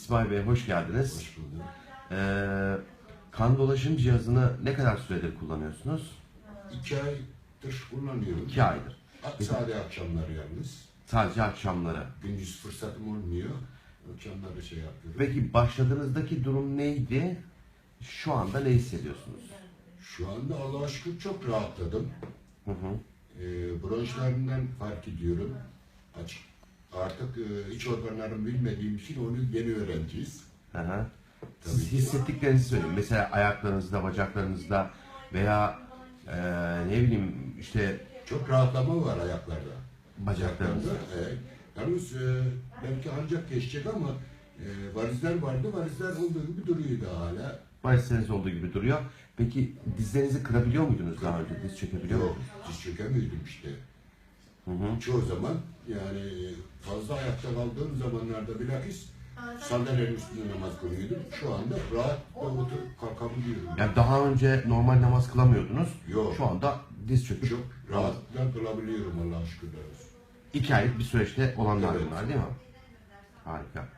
İsmail Bey hoş geldiniz. Hoş bulduk. Ee, kan dolaşım cihazını ne kadar süredir kullanıyorsunuz? İki aydır kullanıyorum. İki aydır. Sadece akşamları yalnız. Sadece akşamları. Gündüz fırsatım olmuyor. Akşamları şey yapıyorum. Peki başladığınızdaki durum neydi? Şu anda ne hissediyorsunuz? Şu anda Allah'a şükür çok rahatladım. Hı hı. Ee, bronşlarımdan fark ediyorum. Açık. Artık e, iç organlarımı bilmediğim için onu yeni öğreneceğiz. Hı hı. Siz hissettiklerinizi söyleyin. Mesela ayaklarınızda, bacaklarınızda veya e, ne bileyim işte Çok rahatlama var ayaklarda. bacaklarınızda. Evet. Yalnız e, belki ancak geçecek ama e, varizler vardı. Varizler olduğu gibi duruyordu hala. Varisleriniz olduğu gibi duruyor. Peki dizlerinizi kırabiliyor muydunuz daha önce? Diz çökebiliyor Yok, muydunuz? diz çökemiyordum işte. Hı hı. Çoğu zaman yani fazla ayakta kaldığım zamanlarda bilakis sandalyenin üstünde namaz kılıyordum. Şu anda rahat oturup kalkabiliyorum. Yani daha önce normal namaz kılamıyordunuz. Yok. Şu anda diz çöküp Çok rahatlıkla kılabiliyorum Allah'a şükürler olsun. iki aylık bir süreçte olanlar Evet. bunlar değil mi? Harika.